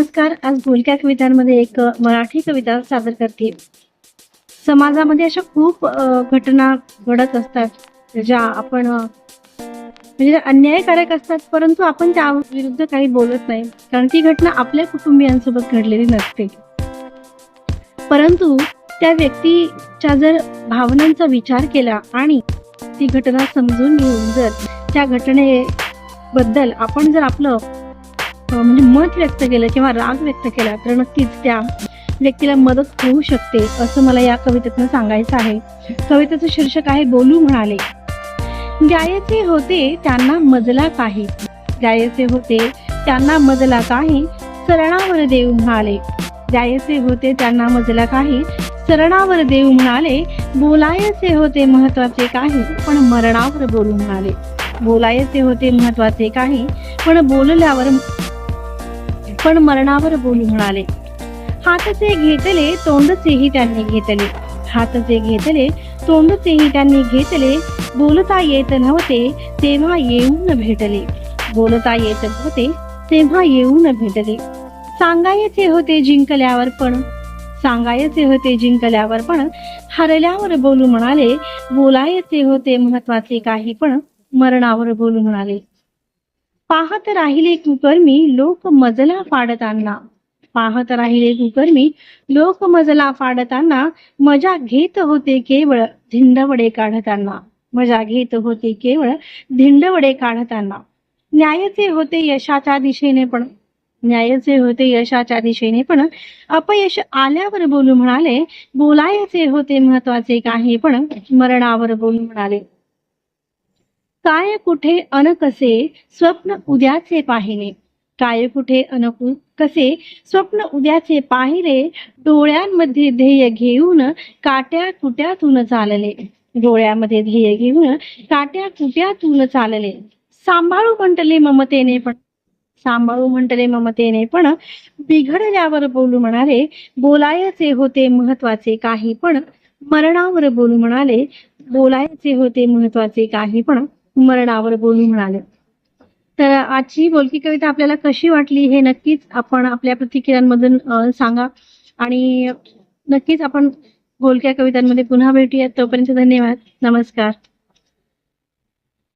नमस्कार आज बोलक्या कवितांमध्ये एक मराठी कविता सादर करते. समाजामध्ये अशा खूप घटना घडत असतात ज्या आपण म्हणजे अन्यायकारक असतात परंतु आपण त्या विरुद्ध काही बोलत नाही कारण ती घटना आपल्या कुटुंबियांसोबत घडलेली नसते. परंतु त्या व्यक्तीच्या जर भावनांचा विचार केला आणि ती घटना समजून घेऊन जर त्या घटनेबद्दल आपण जर आपलं म्हणजे मत व्यक्त केलं किंवा राग व्यक्त केला तर नक्कीच त्या व्यक्तीला मदत होऊ शकते असं मला या कवितेतनं सांगायचं आहे. कवितेचं शीर्षक आहे बोलू म्हणाले. गायचे होते त्यांना मजला काही. गायचे होते त्यांना मजला काही सरणावर देव म्हणाले. द्यायचे होते त्यांना मजला काही सरणावर देऊ म्हणाले. बोलायचे होते महत्त्वाचे काही पण मरणावर बोलू म्हणाले. बोलायचे होते महत्त्वाचे काही पण बोलल्यावर पण मरणावर बोलू म्हणाले. हातचे घेतले तोंडचेही त्यांनी घेतले. हातचे घेतले तोंडचेही त्यांनी घेतले. बोलता येत नव्हते तेव्हा येऊन भेटले. बोलता येत नव्हते तेव्हा येऊन भेटले. सांगायचे होते जिंकल्यावर पण सांगायचे होते जिंकल्यावर पण हरल्यावर बोलू म्हणाले. बोलायचे होते महत्त्वाचे काही पण मरणावर बोलू म्हणाले. पाहत राहिले कुकर्मी लोक मजला फाडताना पाहत राहिले कुकर्मी लोक मजला फाडताना मजा घेत होते केवळ धिंडवडे काढताना मजा घेत होते केवळ धिंडवडे काढताना न्यायाचे होते यशाच्या दिशेने पण न्यायाचे होते यशाच्या दिशेने पण. अपयश आल्यावर बोलू म्हणाले बोलायचे होते महत्त्वाचे काही पण मरणावर बोलू म्हणाले. काय कुठे अन कसे स्वप्न उद्याचे पाहिले? काय कुठे अन कु- कसे स्वप्न उद्याचे पाहिले? डोळ्यांमध्ये ध्येय घेऊन काट्या कुट्यातून चालले. डोळ्यामध्ये ध्येय घेऊन काट्या कुट्यातून चालले. सांभाळू म्हटले ममतेने पण सांभाळू म्हटले ममतेने पण. बिघडल्यावर बोलू म्हणाले बोलायचे होते महत्त्वाचे काही पण. मरणावर बोलू म्हणाले बोलायचे होते महत्त्वाचे काही पण. मरणावर बोलू म्हणाले. तर आजची बोलकी कविता आपल्याला कशी वाटली हे नक्कीच आपण आपल्या प्रतिक्रियांमधून सांगा. आणि नक्कीच आपण बोलक्या कवितांमध्ये पुन्हा भेटूयात. तोपर्यंत धन्यवाद. नमस्कार.